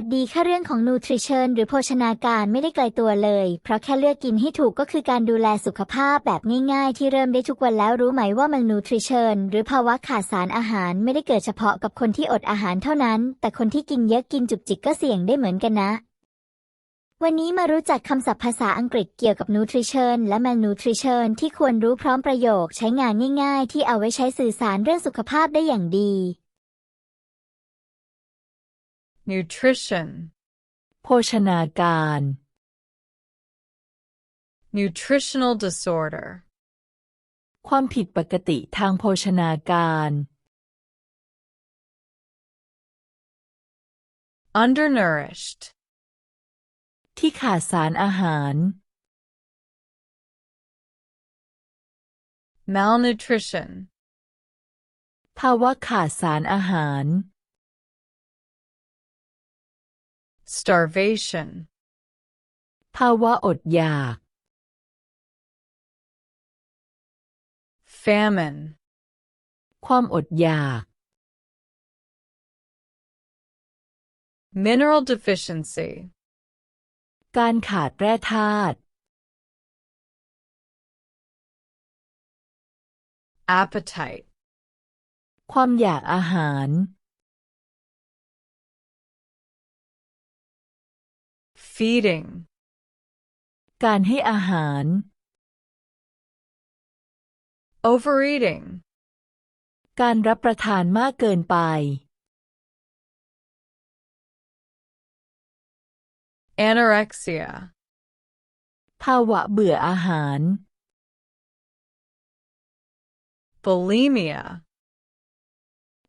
วัสดีค่ะเรื่องของ nutrition หรือโภชนาการไม่ได้ไกลตัวเลย เพราะแค่เลือกกินให้ถูกก็คือการดูแลสุขภาพแบบง่ายๆ ที่เริ่มได้ทุกวันแล้วรู้ไหมว่ามัน nutrition หรือภาวะขาดสารอาหารไม่ได้เกิดเฉพาะกับคนที่อดอาหารเท่านั้น แต่คนที่กินเยอะกินจุกจิกก็เสี่ยงได้เหมือนกันนะ วันนี้มารู้จักคำศัพท์ภาษาอังกฤษเกี่ยวกับ nutrition และ malnutrition ที่ควรรู้พร้อมประโยคใช้งานง่าย ๆ ที่เอาไว้ใช้สื่อสารเรื่องสุขภาพได้อย่างดี nutrition, โภชนาการ nutritional disorder, ความผิดปกติทางโภชนาการ undernourished, ที่ขาดสารอาหาร malnutrition, ภาวะขาดสารอาหาร starvation, ภาวะอดอยาก famine, ความอดอยาก mineral deficiency, การขาดแร่ธาตุ appetite, ความอยากอาหาร feeding, การให้อาหาร overeating, การรับประทานมากเกินไป anorexia, ภาวะเบื่ออาหาร bulimia,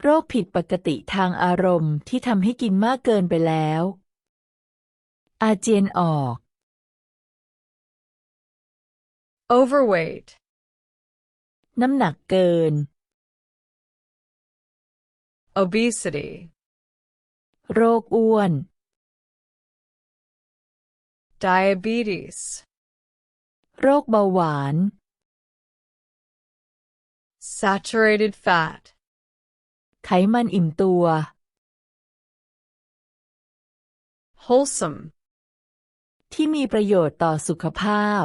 โรคผิดปกติทางอารมณ์ที่ทำให้กินมากเกินไปแล้ว อาเจียนออก overweight, น้ำหนักเกิน obesity, โรคอ้วน diabetes, โรคเบาหวาน saturated fat, ไขมันอิ่มตัว wholesome, ที่มีประโยชน์ต่อสุขภาพ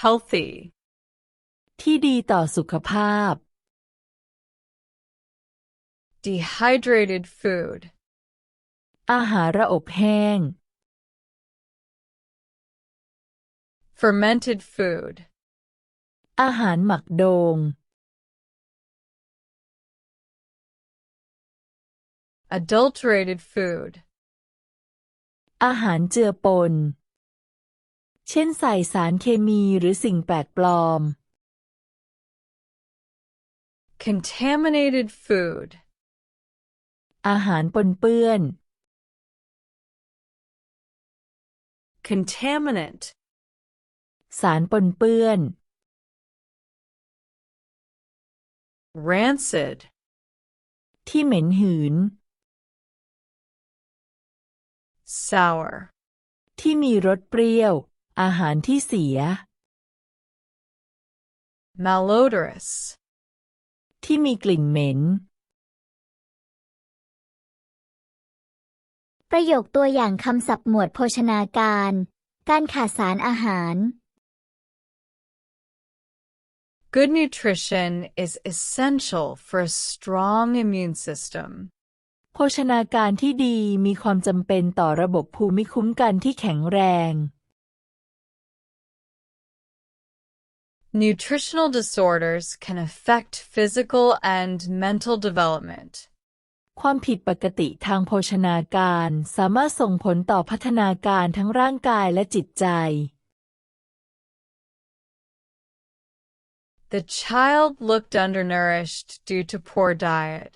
healthy, ที่ดีต่อสุขภาพ dehydrated food, อาหารระอบแห้ง fermented food, อาหารหมักโดง adulterated food, อาหารเจือปน เช่นใส่สารเคมีหรือสิ่งแปลกปลอม contaminated food, อาหารปนเปื้อน contaminant, สารปนเปื้อน rancid, ที่เหม็นหืน sour, ที่มีรสเปรี้ยว อาหารที่เสีย malodorous, ที่มีกลิ่นเหม็น ประโยคตัวอย่างคำศัพท์หมวดโภชนาการ การขาดสารอาหาร Good nutrition is essential for a strong immune system. โภชนาการที่ดีมีความจำเป็นต่อระบบภูมิคุ้มกันที่แข็งแรง Nutritional disorders can affect physical and mental development. ความผิดปกติทางโภชนาการสามารถส่งผลต่อพัฒนาการทั้งร่างกายและจิตใจ The child looked undernourished due to poor diet.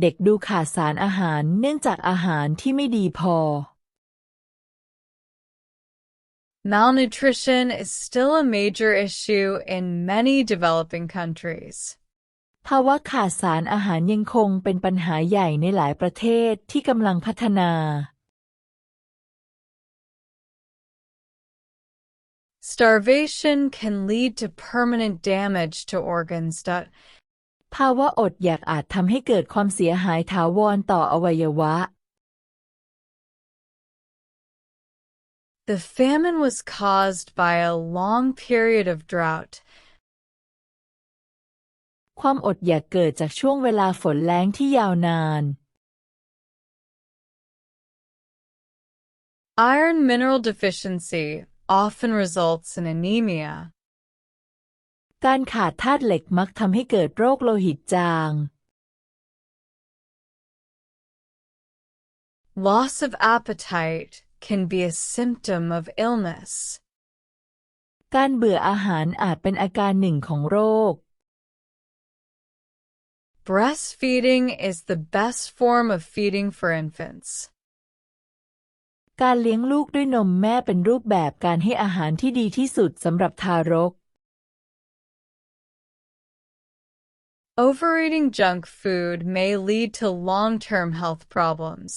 เด็กดูขาดสารอาหารเนื่องจากอาหารที่ไม่ดีพอ Malnutrition is still a major issue in many developing countries. ภาวะขาดสารอาหารยังคงเป็นปัญหาใหญ่ในหลายประเทศที่กำลังพัฒนา Starvation can lead to permanent damage to organs. that ภาวะอดอยากอาจทำให้เกิดความเสียหายถาวรต่ออวัยวะ The famine was caused by a long period of drought. ความอดอยากเกิดจากช่วงเวลาฝนแล้งที่ยาวนาน Iron mineral deficiency often results in anemia. การขาดธาตุเหล็กมักทำให้เกิดโรคโลหิตจาง Loss of appetite can be a symptom of illness. การเบื่ออาหารอาจเป็นอาการหนึ่งของโรค Breastfeeding is the best form of feeding for infants. การเลี้ยงลูกด้วยนมแม่เป็นรูปแบบการให้อาหารที่ดีที่สุดสำหรับทารก Overeating junk food may lead to long-term health problems.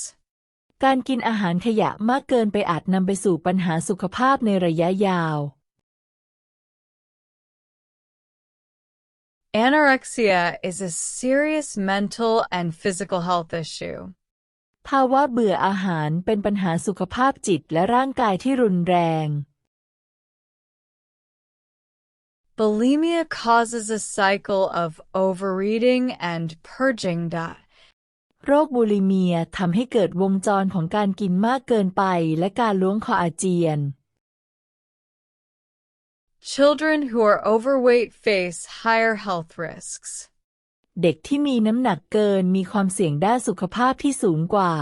การกินอาหารขยะมากเกินไปอาจนำไปสู่ปัญหาสุขภาพในระยะยาว Anorexia is a serious mental and physical health issue. ภาวะเบื่ออาหารเป็นปัญหาสุขภาพจิตและร่างกายที่รุนแรง Bulimia causes a cycle of overeating and purging that โรคบูลิเมียทำให้เกิดวงจรของการกินมากเกินไปและการล้วงคออาเจียน Children who are overweight face higher health risks. เด็กที่มีน้ำหนักเกินมีความเสี่ยงด้านสุขภาพที่สูงกว่า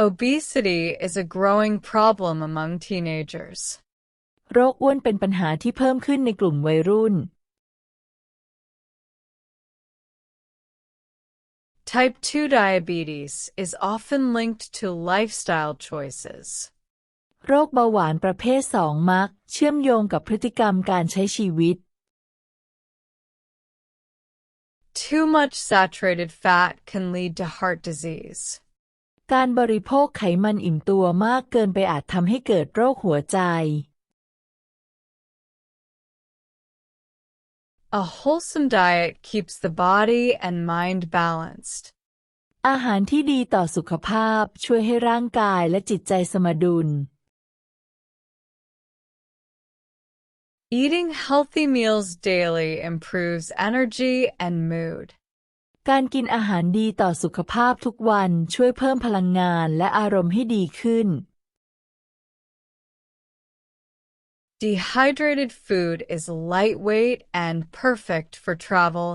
Obesity is a growing problem among teenagers. โรคอ้วนเป็นปัญหาที่เพิ่มขึ้นในกลุ่มวัยรุ่น Type 2 diabetes is often linked to lifestyle choices. โรคเบาหวานประเภทสองมัก เชื่อมโยงกับพฤติกรรมการใช้ชีวิต Too much saturated fat can lead to heart disease. การบริโภคไขมันอิ่มตัวมากเกินไปอาจทำให้เกิดโรคหัวใจ A wholesome diet keeps the body and mind balanced. อาหารที่ดีต่อสุขภาพช่วยให้ร่างกายและจิตใจสมดุล Eating healthy meals daily improves energy and mood. การกินอาหารดีต่อสุขภาพทุกวันช่วยเพิ่มพลังงานและอารมณ์ให้ดีขึ้น Dehydrated food is lightweight and perfect for travel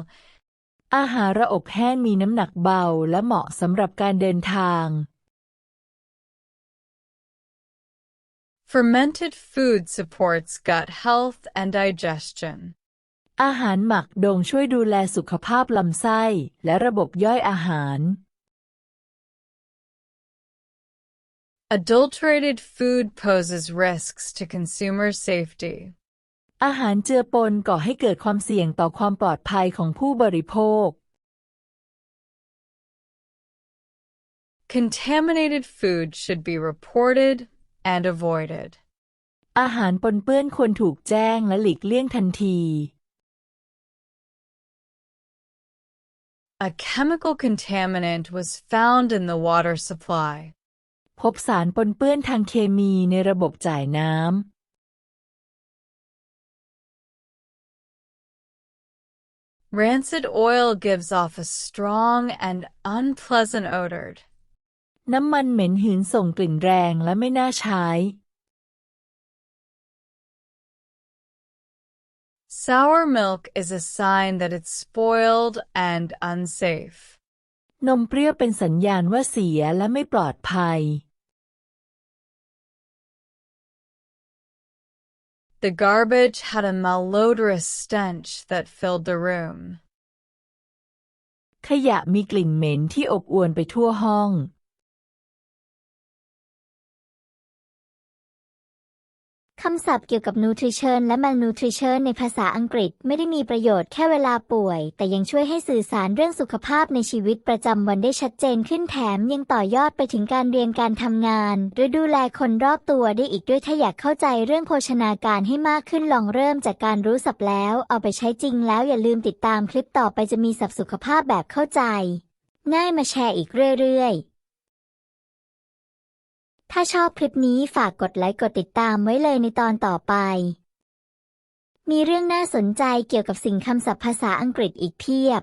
อาหารระอบแห้งมีน้ำหนักเบาและเหมาะสำหรับการเดินทาง Fermented food supports gut health and digestion. อาหารหมักดงช่วยดูแลสุขภาพลำไส้ และระบบย่อยอาหาร Adulterated food poses risks to consumer safety. อาหารเจือปนก่อให้เกิดความเสี่ยงต่อความปลอดภัยของผู้บริโภค Contaminated food should be reported and avoided. อาหารปนเปื้อนควรถูกแจ้งและหลีกเลี่ยงทันที A chemical contaminant was found in the water supply. พบสารปนเปื้อนทางเคมีในระบบจ่ายน้ำ Rancid oil gives off a strong and unpleasant odor. น้ำมันเหม็นหืนส่งกลิ่นแรงและไม่น่าใช้ Sour milk is a sign that it's spoiled and unsafe. นมเปรี้ยวเป็นสัญญาณว่าเสียและไม่ปลอดภัย The garbage had a malodorous stench that filled the room. ขยะมีกลิ่นเหม็นที่อบอวนไปทั่วห้อง คำศัพท์เกี่ยวกับ nutrition และ malnutrition ในภาษาอังกฤษไม่ได้มีประโยชน์แค่เวลาป่วย แต่ยังช่วยให้สื่อสารเรื่องสุขภาพในชีวิตประจำวันได้ชัดเจนขึ้นแถมยังต่อยอดไปถึงการเรียนการทำงาน หรือดูแลคนรอบตัวได้อีกด้วยถ้าอยากเข้าใจเรื่องโภชนาการให้มากขึ้นลองเริ่มจากการรู้ศัพท์แล้ว เอาไปใช้จริงแล้วอย่าลืมติดตามคลิปต่อไปจะมีศัพท์สุขภาพแบบเข้าใจ ง่ายมาแชร์อีกเรื่อยๆ ถ้าชอบคลิปนี้ฝากกดไลค์กดติดตามไว้เลยในตอนต่อไป มีเรื่องน่าสนใจเกี่ยวกับสิ่งคำศัพท์ภาษาอังกฤษอีกเพียบ